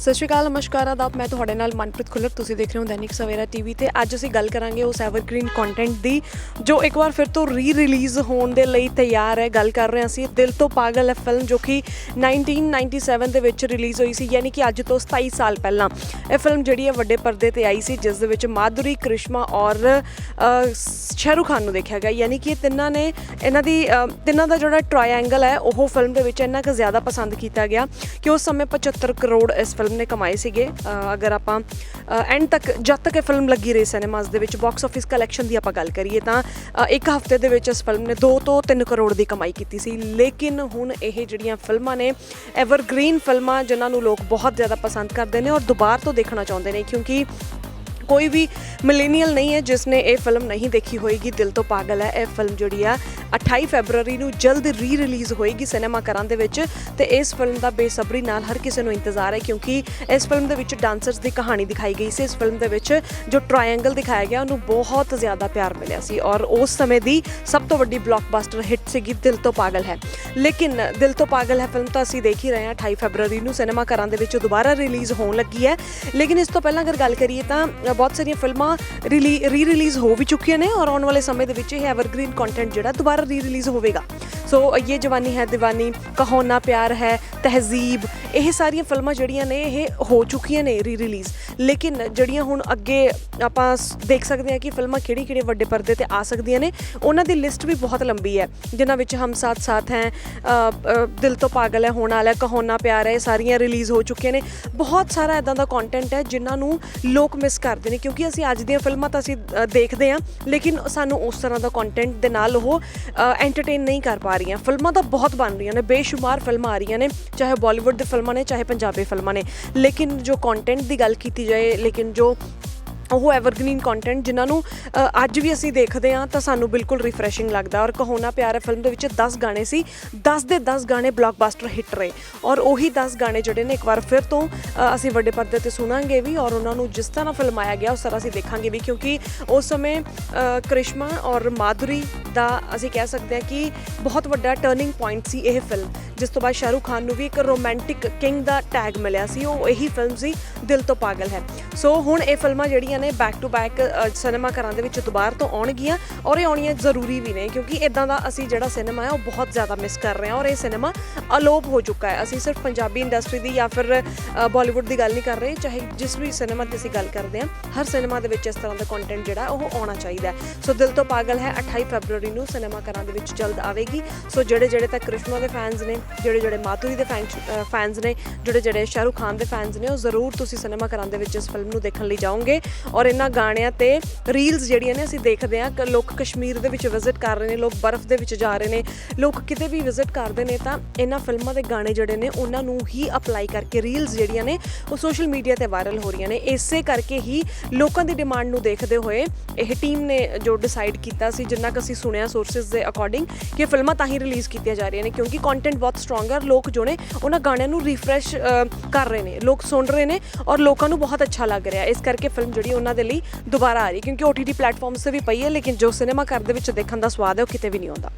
ਸਤਿ ਸ਼੍ਰੀ ਅਕਾਲ ਨਮਸਕਾਰ ਆਦਾਬ। ਮੈਂ ਤੁਹਾਡੇ ਨਾਲ ਮਨਪ੍ਰੀਤ ਖੁੱਲਰ। ਤੁਸੀਂ ਦੇਖ ਰਹੇ ਹੋ ਦੈਨਿਕ ਸਵੇਰਾ ਟੀਵੀ ਤੇ। ਅੱਜ ਅਸੀਂ ਗੱਲ ਕਰਾਂਗੇ ਉਸ ਐਵਰਗ੍ਰੀਨ ਕੰਟੈਂਟ ਦੀ ਜੋ ਇੱਕ ਵਾਰ ਫਿਰ ਤੋਂ ਰੀ ਰਿਲੀਜ਼ ਹੋਣ ਦੇ ਲਈ ਤਿਆਰ ਹੈ। ਗੱਲ ਕਰ ਰਹੇ ਹਾਂ ਅਸੀਂ। ਦਿਲ ਤੋਂ ਪਾਗਲ ਹੈ ਫਿਲਮ ਜੋ ਕਿ 1997 ਦੇ ਵਿੱਚ ਰਿਲੀਜ਼ ਹੋਈ ਸੀ ਯਾਨੀ ਕਿ ਅੱਜ ਤੋਂ 27 ਸਾਲ ਪਹਿਲਾਂ। ਇਹ ਫਿਲਮ ਜਿਹੜੀ ਹੈ ਵੱਡੇ ਪਰਦੇ ਤੇ ਆਈ ਸੀ ਜਿਸ ਦੇ ਵਿੱਚ ਮਾਧੁਰੀ ਕ੍ਰਿਸ਼ਮਾ ਔਰ ਅ, ਸ਼ਾਹਰੁਖ ਖਾਨ ਨੂੰ ਦੇਖਿਆ ਗਿਆ। ਯਾਨੀ ਕਿ ਇਹ ਤਿੰਨਾਂ ਨੇ ਇਹਨਾਂ ਦੀ ਤਿੰਨਾਂ ਦਾ ਜਿਹੜਾ ਟ੍ਰਾਇੰਗਲ ਹੈ ਉਹ ਫਿਲਮ ਦੇ ਵਿੱਚ ਇੰਨਾ ਕੁ ਜ਼ਿਆਦਾ ਪਸੰਦ ਕੀਤਾ ਗਿਆ ਕਿ ਉਸ ਸਮੇਂ 75 ਕਰੋੜ ਇਸ ਫਿਲਮ ਨੇ ਕਮਾਏ ਸੀਗੇ। ਅਗਰ ਆਪਾਂ ਐਂਡ ਤੱਕ, ਜਦ ਤੱਕ ਇਹ ਫਿਲਮ ਲੱਗੀ ਰਹੀ ਸਿਨੇਮਾਸ ਦੇ ਵਿੱਚ ਬਾਕਸ ਆਫਿਸ ਕਲੈਕਸ਼ਨ ਦੀ ਆਪਾਂ ਗੱਲ ਕਰੀਏ ਤਾਂ ਇੱਕ ਹਫ਼ਤੇ ਦੇ ਵਿੱਚ ਇਸ ਫਿਲਮ ਨੇ 2 ਤੋਂ 3 ਕਰੋੜ ਦੀ ਕਮਾਈ ਕੀਤੀ ਸੀ। ਲੇਕਿਨ ਹੁਣ ਇਹ ਜਿਹੜੀਆਂ ਫਿਲਮਾਂ ਨੇ ਐਵਰਗ੍ਰੀਨ ਫਿਲਮਾਂ, ਜਿਨ੍ਹਾਂ ਨੂੰ ਲੋਕ ਬਹੁਤ ਜ਼ਿਆਦਾ ਪਸੰਦ ਕਰਦੇ ਨੇ ਔਰ ਦੁਬਾਰਾ ਤੋਂ ਦੇਖਣਾ ਚਾਹੁੰਦੇ ਨੇ, ਕਿਉਂਕਿ ਕੋਈ ਵੀ ਮਿਲੇਨੀਅਲ ਨਹੀਂ ਹੈ ਜਿਸ ਨੇ ਇਹ ਫਿਲਮ ਨਹੀਂ ਦੇਖੀ ਹੋਏਗੀ। ਦਿਲ ਤੋਂ ਪਾਗਲ ਹੈ। ਇਹ ਫਿਲਮ ਜਿਹੜੀ ਆ 28 ਫੈਬਰੂਅਰੀ ਨੂੰ ਜਲਦ ਰੀ ਰਿਲੀਜ਼ ਹੋਏਗੀ ਸਿਨੇਮਾ ਘਰਾਂ ਦੇ ਵਿੱਚ ਤੇ ਇਸ ਫਿਲਮ ਦਾ ਬੇਸਬਰੀ ਨਾਲ ਹਰ ਕਿਸੇ ਨੂੰ ਇੰਤਜ਼ਾਰ ਹੈ ਕਿਉਂਕਿ ਇਸ ਫਿਲਮ ਦੇ ਵਿੱਚ ਡਾਂਸਰਸ ਦੀ ਕਹਾਣੀ ਦਿਖਾਈ ਗਈ ਸੀ। ਇਸ ਫਿਲਮ ਦੇ ਵਿੱਚ ਜੋ ਟ੍ਰਾਇੰਗਲ ਦਿਖਾਇਆ ਗਿਆ, ਉਹਨੂੰ ਬਹੁਤ ਜ਼ਿਆਦਾ ਪਿਆਰ ਮਿਲਿਆ ਸੀ ਔਰ ਉਸ ਸਮੇਂ ਦੀ ਸਭ ਤੋਂ ਵੱਡੀ ਬਲੌਕਬਸਟਰ ਹਿੱਟ ਸੀਗੀ ਦਿਲ ਤੋਂ ਪਾਗਲ ਹੈ। ਲੇਕਿਨ ਦਿਲ ਤੋਂ ਪਾਗਲ ਹੈ ਫਿਲਮ ਤਾਂ ਅਸੀਂ ਦੇਖ ਹੀ ਰਹੇ ਹਾਂ। 28 ਫੈਬਰੂਅਰੀ ਨੂੰ ਸਿਨੇਮਾ ਘਰਾਂ ਦੇ ਵਿੱਚ ਦੁਬਾਰਾ ਰਿਲੀਜ਼ ਹੋਣ ਲੱਗੀ ਹੈ। ਲੇਕਿਨ ਇਸ ਤੋਂ ਪਹਿਲਾਂ ਅਗਰ ਗੱਲ ਕਰੀਏ ਤਾਂ ਬਹੁਤ ਸਾਰੀਆਂ ਫਿਲਮਾਂ ਰੀ ਰਿਲੀਜ਼ ਹੋ ਵੀ ਚੁੱਕੀਆਂ ਨੇ ਔਰ ਆਉਣ ਵਾਲੇ ਸਮੇਂ ਦੇ ਵਿੱਚ ਇਹ ਐਵਰਗ੍ਰੀਨ ਕੰਟੈਂਟ ਜਿਹੜਾ ਦੁਬਾਰਾ ਰੀ ਰਿਲੀਜ਼ ਹੋਵੇਗਾ। ਸੋ ਇਹ ਜਵਾਨੀ ਹੈ دیਵਾਨੀ ਕਹੋ ਨਾ ਪਿਆਰ ਹੈ, ਤਹਿਜ਼ੀਬ ਇਹ ਸਾਰੀਆਂ ਫਿਲਮਾਂ ਜਿਹੜੀਆਂ ਨੇ, ਇਹ ਹੋ ਚੁੱਕੀਆਂ ਨੇ ਰੀ ਰਿਲੀਜ਼ ਲੇਕਿਨ ਜਿਹੜੀਆਂ ਹੁਣ ਅੱਗੇ ਆਪਾਂ ਦੇਖ ਸਕਦੇ ਹਾਂ ਕਿ ਫਿਲਮਾਂ ਕਿਹੜੀ ਕਿਹੜੇ ਵੱਡੇ ਪਰਦੇ ਤੇ ਆ ਸਕਦੀਆਂ ਨੇ, ਉਹਨਾਂ ਦੀ ਲਿਸਟ ਵੀ ਬਹੁਤ ਲੰਬੀ ਹੈ, ਜਿਨ੍ਹਾਂ ਵਿੱਚ ਹਮ ਸਾਥ ਸਾਥ ਹੈ ਦਿਲ ਤੋਂ ਪਾਗਲ ਹੈ, ਹੋਣ ਵਾਲਾ ਕਹੋਨਾ ਪਿਆਰ ਹੈ, ਇਹ ਸਾਰੀਆਂ ਰਿਲੀਜ਼ ਹੋ ਚੁੱਕੀਆਂ ਨੇ। ਬਹੁਤ ਸਾਰਾ ਇਦਾਂ ਦਾ ਕੰਟੈਂਟ ਹੈ, ਜਿਨ੍ਹਾਂ ਨੂੰ ਲੋਕ ਮਿਸ ਕਰਦੇ ਨੇ, ਕਿਉਂਕਿ ਅਸੀਂ ਅੱਜ ਦੀਆਂ ਫਿਲਮਾਂ ਤਾਂ ਅਸੀਂ ਦੇਖਦੇ ਹਾਂ, ਲੇਕਿਨ ਸਾਨੂੰ ਉਸ ਤਰ੍ਹਾਂ ਦਾ ਕੰਟੈਂਟ ਦੇ ਨਾਲ ਉਹ ਐਂਟਰਟੇਨ ਨਹੀਂ ਕਰ ਪਾ ਰਹੀਆਂ। ਫਿਲਮਾਂ ਤਾਂ ਬਹੁਤ ਬਣ ਰਹੀਆਂ ਨੇ, ਬੇਸ਼ੁਮਾਰ ਫਿਲਮਾਂ ਆ ਰਹੀਆਂ ਨੇ, ਚਾਹੇ ਬਾਲੀਵੁੱਡ ਦੀ ਫਿਲਮਾਂ ਨੇ ਚਾਹੇ ਪੰਜਾਬੀ ਫਿਲਮਾਂ ਨੇ। ਲੇਕਿਨ ਜੋ ਕੰਟੈਂਟ ਦੀ ਗੱਲ ਕੀਤੀ ਜਾਏ ਲੇਕਿਨ ਜੋ ਉਹ ਐਵਰਗ੍ਰੀਨ ਕੰਟੈਂਟ ਜਿਨ੍ਹਾਂ ਨੂੰ ਅੱਜ ਵੀ ਅਸੀਂ ਦੇਖਦੇ ਹਾਂ ਤਾਂ ਸਾਨੂੰ ਬਿਲਕੁਲ ਰਿਫਰੈਸ਼ਿੰਗ ਲੱਗਦਾ। ਔਰ ਕਹੋਨਾ ਪਿਆਰਾ ਫਿਲਮ ਦੇ ਵਿੱਚ 10 ਗਾਣੇ ਸੀ। 10 ਦੇ 10 ਗਾਣੇ ਬਲੌਕਬਸਟਰ ਹਿੱਟ ਰਹੇ। ਔਰ ਉਹੀ 10 ਗਾਣੇ ਜਿਹੜੇ ਨੇ ਇੱਕ ਵਾਰ ਫਿਰ ਤੋਂ ਅਸੀਂ ਵੱਡੇ ਪਰਦੇ ਤੇ ਸੁਣਾਂਗੇ ਵੀ। ਔਰ ਉਹਨਾਂ ਨੂੰ ਜਿਸ ਤਰ੍ਹਾਂ ਫਿਲਮਾਇਆ ਗਿਆ ਉਸ ਤਰ੍ਹਾਂ ਅਸੀਂ ਦੇਖਾਂਗੇ ਵੀ। ਕਿਉਂਕਿ ਉਸ ਸਮੇਂ ਅ, ਕ੍ਰਿਸ਼ਮਾ ਔਰ ਮਾਧੁਰੀ ਦਾ ਅਸੀਂ ਕਹਿ ਸਕਦੇ ਹਾਂ ਕਿ ਬਹੁਤ ਵੱਡਾ ਟਰਨਿੰਗ ਪੁਆਇੰਟ ਸੀ ਇਹ ਫਿਲਮ ਜਿਸ ਤੋਂ ਬਾਅਦ ਸ਼ਾਹਰੁਖ ਖਾਨ ਨੂੰ ਵੀ ਇੱਕ ਰੋਮਾਂਟਿਕ ਕਿੰਗ ਦਾ ਟੈਗ ਮਿਲਿਆ ਸੀ, ਉਹ ਇਹੀ ਫਿਲਮ ਸੀ, ਦਿਲ ਤੋਂ ਪਾਗਲ ਹੈ। ਸੋ ਹੁਣ ਇਹ ਫਿਲਮਾਂ ਜਿਹੜੀਆਂ ਨੇ ਬੈਕ ਟੂ ਬੈਕ ਸਿਨੇਮਾ ਘਰਾਂ ਦੇ ਵਿੱਚ ਦੁਬਾਰਾ ਤੋਂ ਆਉਣਗੀਆਂ ਔਰ ਇਹ ਆਉਣੀਆਂ ਜ਼ਰੂਰੀ ਵੀ ਨੇ ਕਿਉਂਕਿ ਇਦਾਂ ਦਾ ਅਸੀਂ ਜਿਹੜਾ ਸਿਨੇਮਾ ਹੈ, ਉਹ ਬਹੁਤ ਜ਼ਿਆਦਾ ਮਿਸ ਕਰ ਰਹੇ ਹਾਂ ਔਰ ਇਹ ਸਿਨੇਮਾ ਅਲੋਪ ਹੋ ਚੁੱਕਾ ਹੈ। ਅਸੀਂ ਸਿਰਫ ਪੰਜਾਬੀ ਇੰਡਸਟਰੀ ਦੀ ਜਾਂ ਫਿਰ ਬਾਲੀਵੁੱਡ ਦੀ ਗੱਲ ਨਹੀਂ ਕਰ ਰਹੇ, ਚਾਹੇ ਜਿਸ ਵੀ ਸਿਨੇਮਾ ਦੀ ਅਸੀਂ ਗੱਲ ਕਰਦੇ ਹਾਂ, ਹਰ ਸਿਨੇਮਾ ਦੇ ਵਿੱਚ ਇਸ ਤਰ੍ਹਾਂ ਦਾ ਕੰਟੈਂਟ ਜਿਹੜਾ, ਉਹ ਆਉਣਾ ਚਾਹੀਦਾ ਸੋ ਦਿਲ ਤੋਂ ਪਾਗਲ ਹੈ 28 ਫੈਬਰੂਅਰੀ ਨੂੰ ਸਿਨੇਮਾ ਘਰਾਂ ਦੇ ਵਿੱਚ ਜਲਦ ਆਵੇਗੀ। ਸੋ ਜਿਹੜੇ ਜਿਹੜੇ ਤੱਕ ਕ੍ਰਿਸ਼ਮਾ ਦੇ ਫੈਨਸ ਨੇ ਜਿਹੜੇ ਜਿਹੜੇ ਮਾਧੁਰੀ ਦੇ ਫੈਨਸ ਨੇ, ਜਿਹੜੇ ਜਿਹੜੇ ਸ਼ਾਹਰੁਖ ਖਾਨ ਦੇ ਫੈਨਸ ਨੇ, ਉਹ ਜ਼ਰੂਰ ਤੁਸੀਂ ਸਿਨੇਮਾ ਘਰਾਂ ਦੇ ਵਿੱਚ ਇਸ ਫਿਲਮ ਨੂੰ ਦੇਖਣ ਲਈ ਜਾਓਗੇ। ਔਰ ਇਹਨਾਂ ਗਾਣਿਆਂ ਤੇ ਰੀਲਸ ਜਿਹੜੀਆਂ ਨੇ, ਅਸੀਂ ਦੇਖਦੇ ਹਾਂ। ਕਿ ਲੋਕ ਕਸ਼ਮੀਰ ਦੇ ਵਿੱਚ ਵਿਜ਼ਿਟ ਕਰ ਰਹੇ ਨੇ, ਲੋਕ ਬਰਫ਼ ਦੇ ਵਿੱਚ ਜਾ ਰਹੇ ਨੇ, ਲੋਕ ਕਿਤੇ ਵੀ ਵਿਜ਼ਿਟ ਕਰਦੇ ਨੇ ਤਾਂ ਇਹਨਾਂ ਫਿਲਮਾਂ ਦੇ ਗਾਣੇ ਜਿਹੜੇ ਨੇ, ਉਹਨਾਂ ਨੂੰ ਹੀ ਅਪਲਾਈ ਕਰਕੇ ਰੀਲਸ ਜਿਹੜੀਆਂ ਨੇ, ਉਹ ਸੋਸ਼ਲ ਮੀਡੀਆ ਤੇ ਵਾਇਰਲ ਹੋ ਰਹੀਆਂ ਨੇ। ਇਸੇ ਕਰਕੇ ਹੀ ਲੋਕਾਂ ਦੀ ਡਿਮਾਂਡ ਨੂੰ ਦੇਖਦੇ ਹੋਏ ਇਹ ਟੀਮ ਨੇ ਜੋ ਡਿਸਾਈਡ ਕੀਤਾ ਸੀ, ਜਿੰਨਾ ਕਿ ਅਸੀਂ ਸੁਣਿਆ ਸੋਰਸਸ ਦੇ ਅਕੋਰਡਿੰਗ ਕਿ ਫਿਲਮਾਂ ਤਾਂ ਹੀ ਰਿਲੀਜ਼ ਕੀਤੀਆਂ ਜਾ ਰਹੀਆਂ ਨੇ, ਕਿਉਂਕਿ ਕੰਟੈਂਟ ਬਹੁਤ ਸਟਰੋਂਗ ਹੈ ਲੋਕ ਜੋ ਨੇ, ਉਹਨਾਂ ਗਾਣਿਆਂ ਨੂੰ ਰਿਫਰੈਸ਼ ਕਰ ਰਹੇ ਨੇ। ਲੋਕ ਸੁਣ ਰਹੇ ਨੇ ਔਰ ਲੋਕਾਂ ਨੂੰ ਬਹੁਤ ਅੱਛਾ ਲੱਗ ਰਿਹਾ। ਇਸ ਕਰਕੇ ਫਿਲਮ ਜਿਹੜੀ ਉਹਨਾਂ ਦੇ ਲਈ ਦੁਬਾਰਾ ਆ ਰਹੀ ਕਿਉਂਕਿ OTT ਪਲੇਟਫਾਰਮਸ ਤੇ ਵੀ ਪਈ ਹੈ, ਲੇਕਿਨ ਜੋ ਸਿਨੇਮਾ ਘਰ ਦੇ ਵਿੱਚ ਦੇਖਣ ਦਾ ਸਵਾਦ ਹੈ, ਉਹ ਕਿਤੇ ਵੀ ਨਹੀਂ ਆਉਂਦਾ।